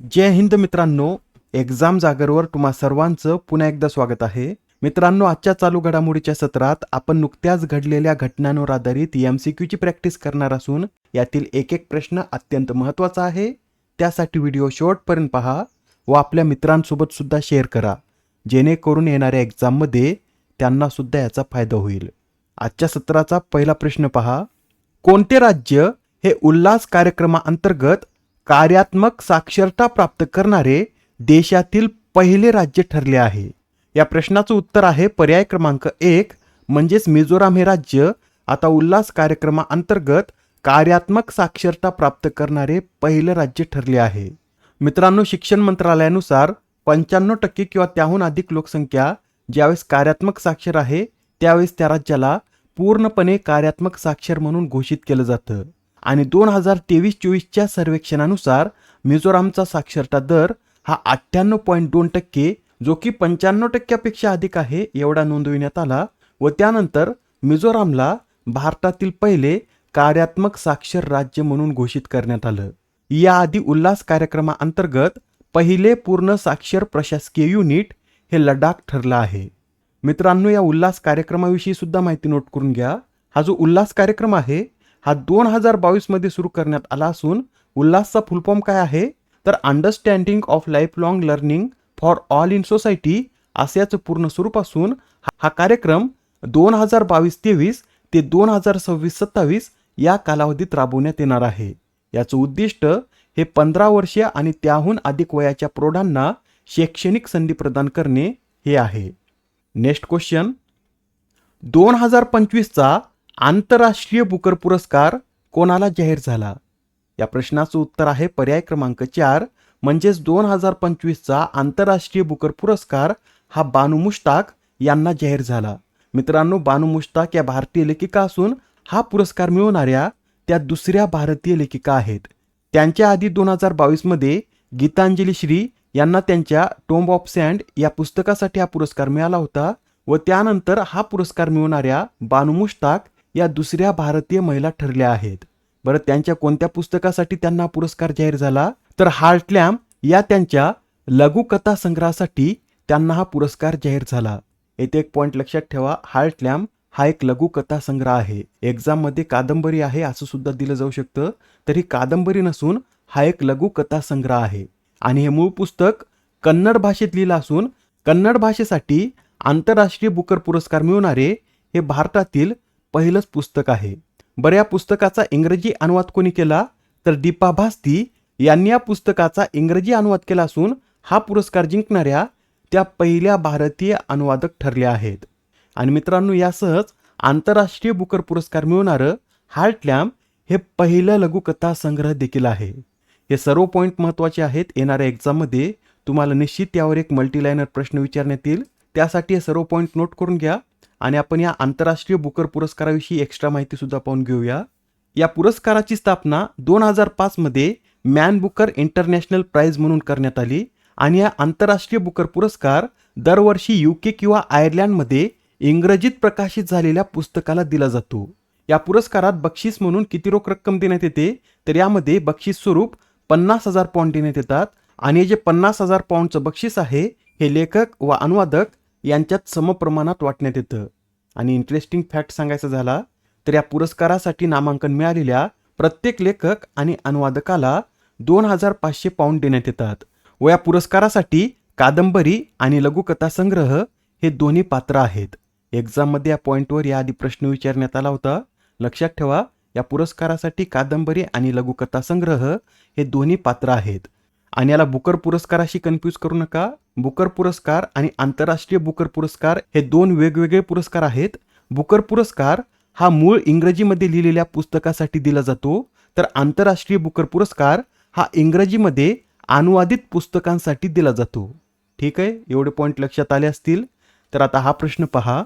जय हिंद मित्रांनो एक्झाम जागरवर तुम्हा सर्वांचं पुन्हा एकदा स्वागत आहे. मित्रांनो आजच्या चालू घडामोडीच्या सत्रात आपण नुकत्याच घडलेल्या घटनांवर आधारित एम सी क्यूची प्रॅक्टिस करणार असून यातील एक एक प्रश्न अत्यंत महत्त्वाचा आहे. त्यासाठी व्हिडिओ शेवटपर्यंत पहा व आपल्या मित्रांसोबत सुद्धा शेअर करा. जेणेकरून येणाऱ्या एक्झाममध्ये त्यांना सुद्धा याचा फायदा होईल. आजच्या सत्राचा पहिला प्रश्न पहा. कोणते राज्य हे उल्हास कार्यक्रमाअंतर्गत कार्यात्मक साक्षरता प्राप्त करणारे देशातील पहिले राज्य ठरले आहे. या प्रश्नाचं उत्तर आहे पर्याय क्रमांक एक म्हणजेच मिझोराम हे राज्य. आता उल्हास कार्यक्रमाअंतर्गत कार्यात्मक साक्षरता प्राप्त करणारे पहिलं राज्य ठरले आहे. मित्रांनो शिक्षण मंत्रालयानुसार पंच्याण्णव टक्के किंवा त्याहून अधिक लोकसंख्या ज्यावेळेस कार्यात्मक साक्षर आहे त्यावेळेस त्या राज्याला पूर्णपणे कार्यात्मक साक्षर म्हणून घोषित केलं जातं. आणि दोन हजार तेवीस चोवीसच्या सर्वेक्षणानुसार मिझोरामचा साक्षरता दर हा अठ्ठ्याण्णव पॉईंट दोन टक्के जो की पंच्याण्णव टक्क्यापेक्षा अधिक आहे एवढा नोंदविण्यात आला व त्यानंतर मिझोरामला भारतातील पहिले कार्यात्मक साक्षर राज्य म्हणून घोषित करण्यात आलं. याआधी उल्हास कार्यक्रमाअंतर्गत पहिले पूर्ण साक्षर प्रशासकीय युनिट हे लडाख ठरलं आहे. मित्रांनो या उल्हास कार्यक्रमाविषयी सुद्धा माहिती नोट करून घ्या. हा जो उल्हास कार्यक्रम आहे हा दोन हजार बावीसमध्ये सुरू करण्यात आला असून उल्हासचा फुलफॉर्म काय आहे? तर understanding of life long learning for all in society असे याचं पूर्ण स्वरूप असून हा- कार्यक्रम दोन हजार बावीस तेवीस ते दोन हजार सव्वीस सत्तावीस या कालावधीत राबवण्यात येणार आहे. याचं उद्दिष्ट हे पंधरा वर्षे आणि त्याहून अधिक वयाच्या प्रौढांना शैक्षणिक संधी प्रदान करणे हे आहे. नेक्स्ट क्वेश्चन दोन हजार पंचवीसचा आंतरराष्ट्रीय बुकर पुरस्कार कोणाला जाहीर झाला? या प्रश्नाचं उत्तर आहे पर्याय क्रमांक चार. म्हणजेच दोन हजार पंचवीसचा आंतरराष्ट्रीय बुकर पुरस्कार हा बानू मुश्ताक यांना जाहीर झाला. मित्रांनो बानू मुश्ताक या भारतीय लेखिका असून हा पुरस्कार मिळवणाऱ्या त्या दुसऱ्या भारतीय लेखिका आहेत. त्यांच्या आधी दोन हजार बावीसमध्ये गीतांजली श्री यांना त्यांच्या टोंब ऑफ सँड या पुस्तकासाठी हा पुरस्कार मिळाला होता व त्यानंतर हा पुरस्कार मिळवणाऱ्या बानू मुश्ताक या दुसऱ्या भारतीय महिला ठरल्या आहेत. बरं त्यांच्या कोणत्या पुस्तकासाठी त्यांना पुरस्कार जाहीर झाला? तर हार्टलॅम या त्यांच्या लघुकथा संग्रहासाठी त्यांना हा पुरस्कार जाहीर झाला. येथे एक पॉईंट लक्षात ठेवा हार्टलॅम हा एक लघुकथा संग्रह आहे. एक्झाममध्ये कादंबरी आहे असं सुद्धा दिलं जाऊ शकतं तर ही कादंबरी नसून हा एक लघुकथा संग्रह आहे. आणि हे मूळ पुस्तक कन्नड भाषेत लिहिलं असून कन्नड भाषेसाठी आंतरराष्ट्रीय बुकर पुरस्कार मिळवणारे हे भारतातील पहिलंच पुस्तक आहे. बरं या पुस्तकाचा इंग्रजी अनुवाद कोणी केला? तर दीपा भास्ती यांनी या पुस्तकाचा इंग्रजी अनुवाद केला असून हा पुरस्कार जिंकणाऱ्या त्या पहिल्या भारतीय अनुवादक ठरल्या आहेत. आणि मित्रांनो यासहच आंतरराष्ट्रीय बुकर पुरस्कार मिळवणारं हार्टलॅम हे पहिलं लघुकथा संग्रह देखील आहे. हे सर्व पॉईंट महत्त्वाचे आहेत. येणाऱ्या एक्झाममध्ये तुम्हाला निश्चित यावर एक मल्टीलायनर प्रश्न विचारण्यात येईल. त्यासाठी हे सर्व पॉईंट नोट करून घ्या. आणि आपण या आंतरराष्ट्रीय बुकर पुरस्काराविषयी एक्स्ट्रा माहिती सुद्धा पाहून घेऊया. या पुरस्काराची स्थापना दोन हजार पाचमध्ये मॅन बुकर इंटरनॅशनल प्राईज म्हणून करण्यात आली आणि या आंतरराष्ट्रीय बुकर पुरस्कार दरवर्षी युके किंवा आयर्लंडमध्ये इंग्रजीत प्रकाशित झालेल्या पुस्तकाला दिला जातो. या पुरस्कारात बक्षीस म्हणून किती रोख रक्कम देण्यात येते? तर यामध्ये बक्षीस स्वरूप पन्नास हजार पाऊंड देण्यात येतात आणि हे जे पन्नास हजार पाऊंडचं बक्षीस आहे हे लेखक व अनुवादक यांच्यात समप्रमाणात वाटण्यात येतं. आणि इंटरेस्टिंग फॅक्ट सांगायचा झाला तर या पुरस्कारासाठी नामांकन मिळालेल्या प्रत्येक लेखक आणि अनुवादकाला दोन हजार पाचशे पाऊंड देण्यात येतात व या पुरस्कारासाठी कादंबरी आणि लघुकथा संग्रह हे दोन्ही पात्र आहेत. एक्झाममध्ये या पॉईंटवर याआधी प्रश्न विचारण्यात आला होता. लक्षात ठेवा या पुरस्कारासाठी कादंबरी आणि लघुकथा संग्रह हे दोन्ही पात्र आहेत. आणि याला बुकर पुरस्काराशी कन्फ्यूज करू नका. बुकर पुरस्कार आणि आंतरराष्ट्रीय बुकर पुरस्कार हे दोन वेगवेगळे पुरस्कार आहेत. बुकर पुरस्कार हा मूळ इंग्रजीमध्ये लिहिलेल्या पुस्तकासाठी दिला जातो. तर आंतरराष्ट्रीय बुकर पुरस्कार हा इंग्रजीमध्ये अनुवादित पुस्तकांसाठी दिला जातो. ठीक आहे? एवढे पॉईंट लक्षात आले असतील. तर आता हा प्रश्न पहा.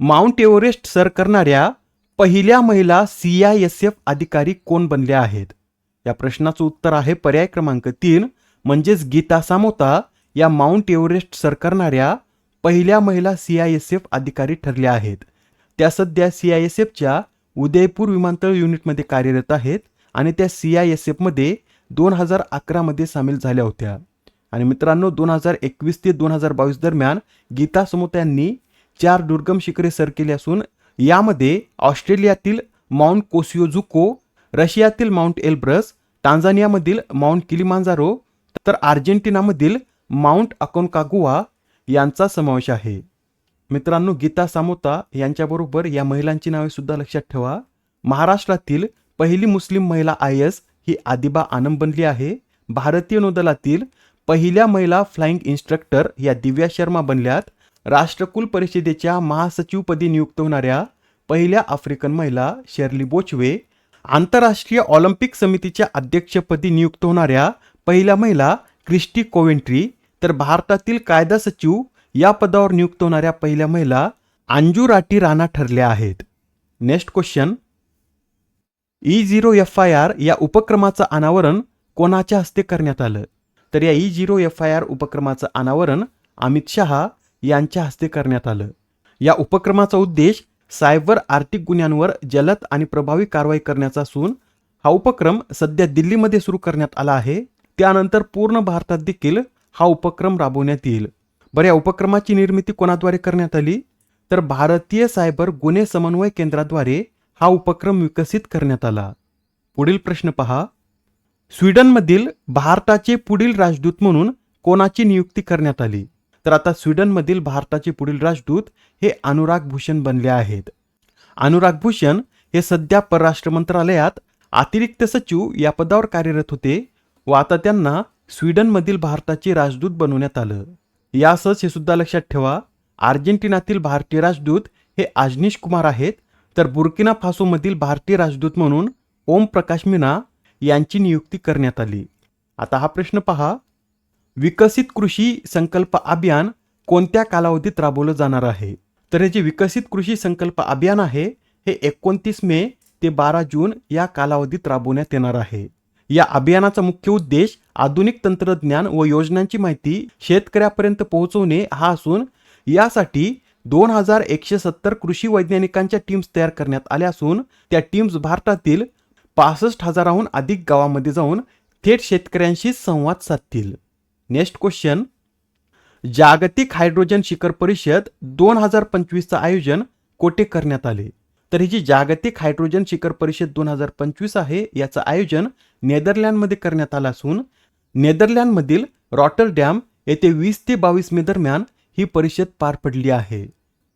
माउंट एव्हरेस्ट सर करणाऱ्या पहिल्या महिला सी आय एस एफ अधिकारी कोण बनल्या आहेत? या प्रश्नाचं उत्तर आहे पर्याय क्रमांक तीन. म्हणजेच गीता सामोता या माउंट एव्हरेस्ट सर करणाऱ्या पहिल्या महिला सी आय एस एफ अधिकारी ठरल्या आहेत. त्या सध्या सी आय एस एफच्या उदयपूर विमानतळ युनिटमध्ये कार्यरत आहेत आणि त्या सी आय एस एफमध्ये दोन हजार अकरामध्ये सामील झाल्या होत्या. आणि मित्रांनो दोन हजार एकवीस ते दोन हजार बावीस दरम्यान गीता समोत्यांनी चार दुर्गम शिखरे सर केली असून यामध्ये ऑस्ट्रेलियातील माउंट कोसिओझुको रशियातील माउंट एल्ब्रस टांझानियामधील माउंट किलिमांजारो तर अर्जेंटिनामधील माउंट अकोनकागुआ यांचा समावेश आहे. मित्रांनो गीता सामोता यांच्याबरोबर या महिलांची नावे सुद्धा लक्षात ठेवा. महाराष्ट्रातील पहिली मुस्लिम महिला आय एस ही आदिबा आनंद बनली आहे. भारतीय नौदलातील पहिल्या महिला फ्लाइंग इन्स्ट्रक्टर या दिव्या शर्मा बनल्यात. राष्ट्रकुल परिषदेच्या महासचिवपदी नियुक्त होणाऱ्या पहिल्या आफ्रिकन महिला शेर्ली बोचवे आंतरराष्ट्रीय ऑलिम्पिक समितीच्या अध्यक्षपदी नियुक्त होणाऱ्या पहिल्या महिला क्रिस्टी कोवेंट्री तर भारतातील कायदा सचिव या पदावर नियुक्त होणाऱ्या पहिल्या महिला अंजू राठी राणा ठरल्या आहेत. Next question E zero F I R या उपक्रमाचं अनावरण कोणाच्या हस्ते करण्यात आलं? तर या E zero F I R उपक्रमाचं अनावरण अमित शहा यांच्या हस्ते करण्यात आलं. या उपक्रमाचा उद्देश सायबर आर्थिक गुन्ह्यांवर जलद आणि प्रभावी कारवाई करण्याचा असून हा उपक्रम सध्या दिल्लीमध्ये सुरू करण्यात आला आहे. त्यानंतर पूर्ण भारतात देखील हा उपक्रम राबवण्यात येईल. बरं या उपक्रमाची निर्मिती कोणाद्वारे करण्यात आली? तर भारतीय सायबर गुन्हे समन्वय केंद्राद्वारे हा उपक्रम विकसित करण्यात आला. पुढील प्रश्न पहा. स्वीडनमधील भारताचे पुढील राजदूत म्हणून कोणाची नियुक्ती करण्यात आली? तर आता स्वीडनमधील भारताचे पुढील राजदूत हे अनुराग भूषण बनले आहेत. अनुराग भूषण हे सध्या परराष्ट्र मंत्रालयात अतिरिक्त सचिव या पदावर कार्यरत होते. व आता त्यांना स्वीडनमधील भारताचे राजदूत बनवण्यात आलं. यासच हे सुद्धा लक्षात ठेवा अर्जेंटिनातील भारतीय राजदूत हे आजनीश कुमार आहेत तर बुर्किना फासोमधील भारतीय राजदूत म्हणून ओम प्रकाश मीना यांची नियुक्ती करण्यात आली. आता हा प्रश्न पहा विकसित कृषी संकल्प अभियान कोणत्या कालावधीत राबवलं जाणार आहे? तर हे जे विकसित कृषी संकल्प अभियान आहे हे एकोणतीस मे ते बारा जून या कालावधीत राबवण्यात येणार आहे. या अभियानाचा मुख्य उद्देश आधुनिक तंत्रज्ञान व योजनांची माहिती शेतकऱ्यापर्यंत पोहोचवणे हा असून यासाठी दोन हजार एकशे सत्तर कृषी वैज्ञानिकांच्या टीम्स तयार करण्यात आल्या असून त्या टीम्स भारतातील पासष्ट हजाराहून अधिक गावामध्ये जाऊन थेट शेतकऱ्यांशी संवाद साधतील. नेक्स्ट क्वेश्चन जागतिक हायड्रोजन शिखर परिषद दोन हजार पंचवीसचं आयोजन कोठे करण्यात आले? तर ही जी जागतिक हायड्रोजन शिखर परिषद दोन हजार पंचवीस आहे याचं आयोजन नेदरलँडमध्ये करण्यात आलं असून नेदरलँडमधील रॉटरडॅम येथे वीस ते बावीस मे दरम्यान ही परिषद पार पडली आहे.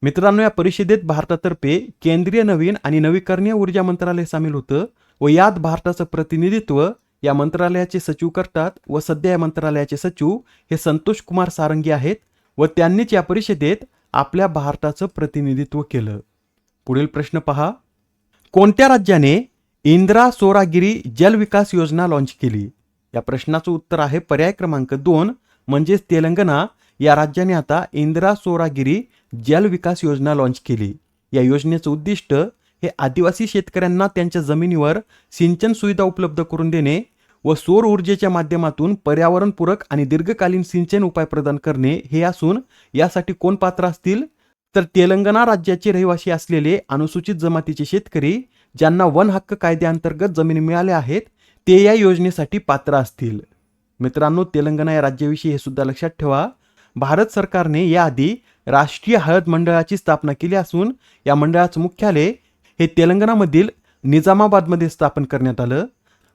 मित्रांनो या परिषदेत भारतातर्फे केंद्रीय नवीन आणि नवीकरणीय ऊर्जा मंत्रालय सामील होतं व यात भारताचं प्रतिनिधित्व या मंत्रालयाचे सचिव करतात व सध्या या मंत्रालयाचे सचिव हे संतोष कुमार सारंगी आहेत व त्यांनीच या परिषदेत आपल्या भारताचं प्रतिनिधित्व केलं. पुढील प्रश्न पहा. कोणत्या राज्याने इंदिरा सोरागिरी जल विकास योजना लॉन्च केली? या प्रश्नाचं उत्तर आहे पर्याय क्रमांक दोन म्हणजेच तेलंगणा. या राज्याने आता इंदिरा सोरागिरी जल विकास योजना लॉन्च केली. या योजनेचं उद्दिष्ट हे आदिवासी शेतकऱ्यांना त्यांच्या जमिनीवर सिंचन सुविधा उपलब्ध करून देणे व सौर ऊर्जेच्या माध्यमातून पर्यावरणपूरक आणि दीर्घकालीन सिंचन उपाय प्रदान करणे हे असून यासाठी कोण पात्र असतील? तर तेलंगणा राज्याचे रहिवासी असलेले अनुसूचित जमातीचे शेतकरी ज्यांना वन हक्क कायद्याअंतर्गत जमीन मिळाल्या आहेत ते या योजनेसाठी पात्र असतील. मित्रांनो तेलंगणा या राज्याविषयी हे सुद्धा लक्षात ठेवा. भारत सरकारने याआधी राष्ट्रीय हळद मंडळाची स्थापना केली असून या मंडळाचं मुख्यालय हे तेलंगणामधील निजामाबादमध्ये स्थापन करण्यात आलं.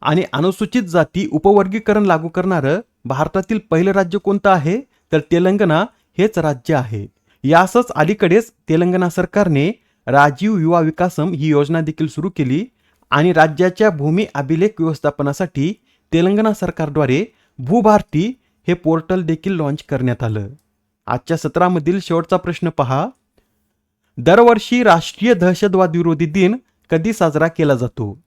आणि अनुसूचित जाती उपवर्गीकरण लागू करणारं भारतातील पहिलं राज्य कोणतं आहे? तर तेलंगणा हेच राज्य आहे. यासच अलीकडेच तेलंगणा सरकारने राजीव युवा विकासम ही योजना देखील सुरू केली आणि राज्याच्या भूमी अभिलेख व्यवस्थापनासाठी तेलंगणा सरकारद्वारे भूभारती हे पोर्टल देखील लॉन्च करण्यात आलं. आजच्या सत्रामधील शेवटचा प्रश्न पहा. दरवर्षी राष्ट्रीय दहशतवाद विरोधी दिन कधी साजरा केला जातो?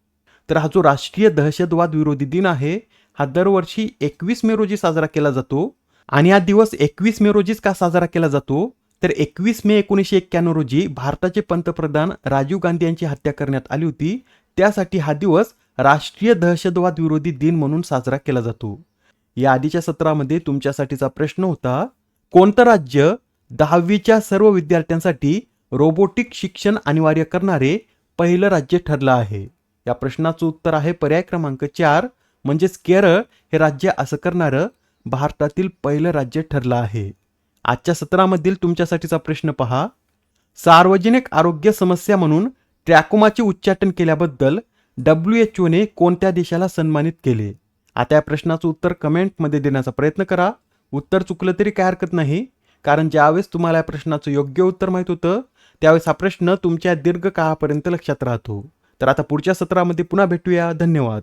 तर हा जो राष्ट्रीय दहशतवाद विरोधी दिन आहे हा दरवर्षी एकवीस मे रोजी साजरा केला जातो आणि हा दिवस एकवीस मे रोजीच का साजरा केला जातो? तर एकवीस मे एकोणीसशे एक्क्याण्णव रोजी भारताचे पंतप्रधान राजीव गांधी यांची हत्या करण्यात आली होती. त्यासाठी हा दिवस राष्ट्रीय दहशतवाद विरोधी दिन म्हणून साजरा केला जातो. या आधीच्या सत्रामध्ये तुमच्यासाठीचा प्रश्न होता कोणतं राज्य दहावीच्या सर्व विद्यार्थ्यांसाठी रोबोटिक शिक्षण अनिवार्य करणारे पहिलं राज्य ठरलं आहे? या प्रश्नाचं उत्तर आहे पर्याय क्रमांक चार म्हणजेच केरळ हे राज्य असं करणारं भारतातील पहिलं राज्य ठरलं आहे. आजच्या सत्रामधील तुमच्यासाठीचा प्रश्न पहा. सार्वजनिक आरोग्य समस्या म्हणून ट्रॅकोमाचे उच्चाटन केल्याबद्दल डब्ल्यू एच ओने कोणत्या देशाला सन्मानित केले? आता या प्रश्नाचं उत्तर कमेंटमध्ये देण्याचा प्रयत्न करा. उत्तर चुकलं तरी काय हरकत नाही. कारण ज्यावेळेस तुम्हाला या प्रश्नाचं योग्य उत्तर माहीत होतं त्यावेळेस हा प्रश्न तुमच्या दीर्घ काळापर्यंत लक्षात राहतो. तर आता पुढच्या सत्रामध्ये पुन्हा भेटूया. धन्यवाद.